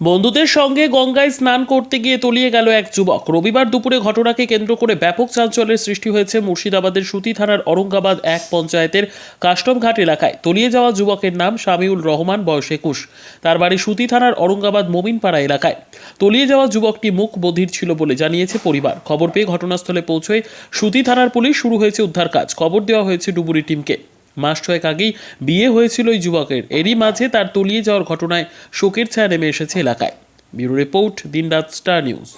বন্ধুদের সঙ্গে গঙ্গায় স্নান করতে গিয়ে তলিয়ে গেল এক যুবক। রবিবার দুপুরে ঘটনাকে কেন্দ্র করে ব্যাপক চাঞ্চল্যের সৃষ্টি হয়েছে মুর্শিদাবাদের সুতি থানার অরঙ্গাবাদ এক পঞ্চায়েতের কাস্টমঘাট এলাকায়। তলিয়ে যাওয়া যুবকের নাম শামিউল রহমান, বয়স একুশ। তার বাড়ি সুতি থানার অরঙ্গাবাদ মোমিনপাড়া এলাকায়। তলিয়ে যাওয়া যুবকটি মুখ বধির ছিল বলে জানিয়েছে পরিবার। খবর পেয়ে ঘটনাস্থলে পৌঁছয় সুতি থানার পুলিশ। শুরু হয়েছে উদ্ধার কাজ খবর দেওয়া হয়েছে ডুবুরি টিমকে। মাস ছয়েক আগেই বিয়ে হয়েছিল ওই যুবকের। এরই মাঝে তার তলিয়ে যাওয়ার ঘটনায় শোকের ছায়া নেমে এসেছে এলাকায়। ব্যুরো রিপোর্ট দিনরাত স্টার নিউজ।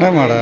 হ্যাঁ মারা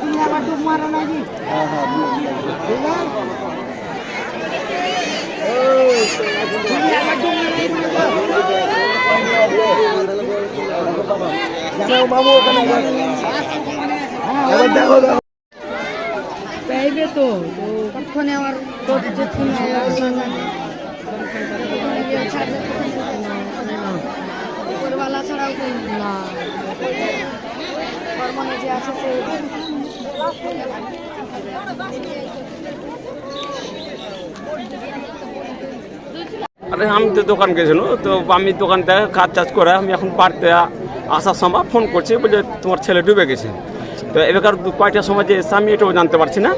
তুমি আবার ডুব মারো নাকি পাইবে তো তো কতক্ষণে আমার ছাড়াও না যে আছে সে আরে আমি তো দোকান গেছিল তো আমি দোকান থেকে কাজ টাজ করে আমি এখন বাড়িতে আসার সময় ফোন করছি বলে তোমার ছেলে ডুবে গেছে। তো এবার কয়টার সময় যে এসে আমি এটাও জানতে পারছি না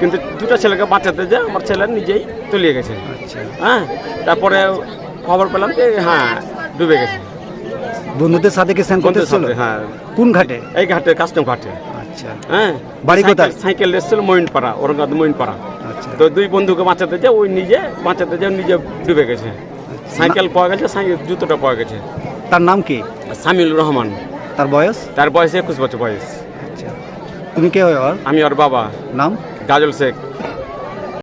কিন্তু দুটো ছেলেকে বাঁচাতে যে আমার ছেলে নিজেই তলিয়ে গেছে। হ্যাঁ তারপরে খবর পেলাম যে হ্যাঁ ডুবে গেছে। বন্ধুদের সাথে কি স্নান করতে বন্ধুদের সাথে, হ্যাঁ। কোন ঘাটে? এই ঘাটে কাস্টম ঘাটে। আচ্ছা। হ্যাঁ। বাড়ি কোথায়? সাইকেল এসেছিল মইনপাড়া ওরঙ্গাদ মইনপাড়া আচ্ছা। তো দুই বন্ধুকে বাঁচাতে যে ওই নিজে বাঁচাতে যে নিজে ডুবে গেছে। সাইকেল পাওয়া গেছে সাইকেল জুতোটা পাওয়া গেছে। তার নাম কি? সামিল রহমান। তার বয়স? তার বয়স একুশ বছর বয়স। আচ্ছা। তুমি কে হয় আমি ওর বাবা। নাম? গাজল শেখ।